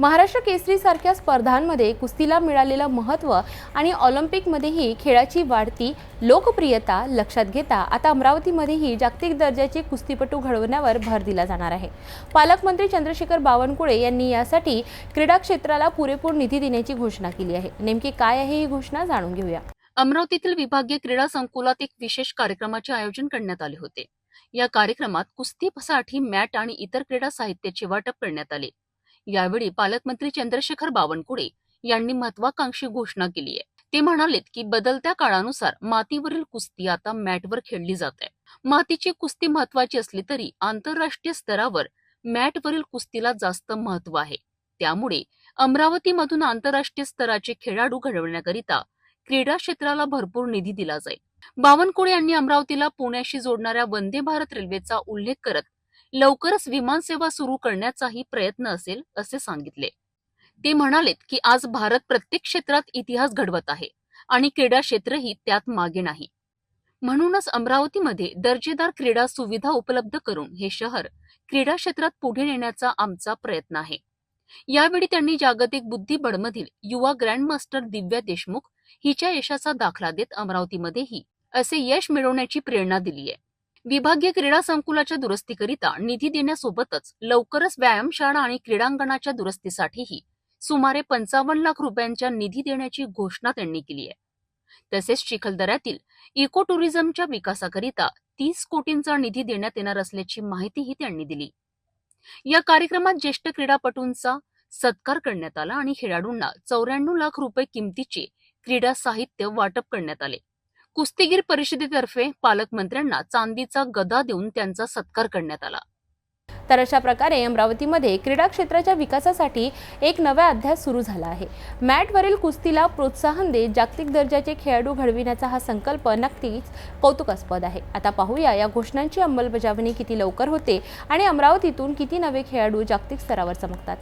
महाराष्ट्र केसरी सारख्या स्पर्धांमध्ये कुस्तीला मिळालेलं महत्त्व आणि ऑलिम्पिकमध्येही खेळाची वाढती लोकप्रियता लक्षात घेता आता अमरावतीमध्येही जागतिक दर्जाचे कुस्तीपटू घडवण्यावर भर दिला जाणार आहे. पालकमंत्री चंद्रशेखर बावनकुळे यांनी यासाठी क्रीडा क्षेत्राला पुरेपूर निधी देण्याची घोषणा केली आहे. नेमकी काय आहे ही घोषणा जाणून घेऊया. अमरावतीतील विभागीय क्रीडा संकुलात एक विशेष कार्यक्रमाचे आयोजन करण्यात आले होते. या कार्यक्रमात कुस्तीसाठी मॅट आणि इतर क्रीडा साहित्याचे वाटप करण्यात आले. यावेळी पालकमंत्री चंद्रशेखर बावनकुळे यांनी महत्वाकांक्षी घोषणा केली आहे. ते म्हणालेत की बदलत्या काळानुसार मातीवरील कुस्ती आता मॅटवर खेळली जात. आहे मातीची कुस्ती महत्वाची असली तरी आंतरराष्ट्रीय स्तरावर मॅटवरील कुस्तीला जास्त महत्त्व आहे. त्यामुळे अमरावतीमधून आंतरराष्ट्रीय स्तराचे खेळाडू घडवण्याकरिता क्रीडा क्षेत्राला भरपूर निधी दिला जाईल. बावनकुळे यांनी अमरावतीला पुण्याशी जोडणाऱ्या वंदे भारत रेल्वेचा उल्लेख करत लवकरच विमानसेवा सुरू करण्याचाही प्रयत्न असेल असे सांगितले. ते म्हणालेत की आज भारत प्रत्येक क्षेत्रात इतिहास घडवत आहे आणि क्रीडा क्षेत्रही त्यात मागे नाही. म्हणूनच अमरावतीमध्ये दर्जेदार क्रीडा सुविधा उपलब्ध करून हे शहर क्रीडा क्षेत्रात पुढे नेण्याचा आमचा प्रयत्न आहे. यावेळी त्यांनी जागतिक बुद्धिबळमधील युवा ग्रँडमास्टर दिव्या देशमुख हिच्या यशाचा दाखला देत अमरावतीमध्येही असे यश मिळवण्याची प्रेरणा दिली आहे विभागीय क्रीडा संकुलाच्या दुरुस्तीकरिता निधी देण्यासोबतच लवकरच व्यायामशाळा आणि क्रीडांगणाच्या दुरुस्तीसाठीही सुमारे पंचावन्न लाख रुपयांच्या निधी देण्याची घोषणा त्यांनी केली आहे. तसेच चिखलदऱ्यातील इको टुरिझमच्या विकासाकरिता तीस कोटींचा निधी देण्यात येणार असल्याची माहितीही त्यांनी दिली. या कार्यक्रमात ज्येष्ठ क्रीडापटूंचा सत्कार करण्यात आला आणि खेळाडूंना चौऱ्याण्णव लाख रुपये किमतीचे क्रीडा साहित्य वाटप करण्यात आले. कुस्तीगीर परिषदेतर्फे पालकमंत्र्यांना चांदीचा गदा देऊन त्यांचा सत्कार करण्यात आला. तर अशा प्रकारे अमरावतीमध्ये क्रीडा क्षेत्राच्या विकासासाठी एक नवा अध्याय सुरू झाला आहे. मॅटवरील कुस्तीला प्रोत्साहन देत जागतिक दर्जाचे खेळाडू घडविण्याचा हा संकल्प नक्कीच कौतुकास्पद आहे. आता पाहूया या घोषणांची अंमलबजावणी किती लवकर होते आणि अमरावतीतून किती नवे खेळाडू जागतिक स्तरावर चमकतात.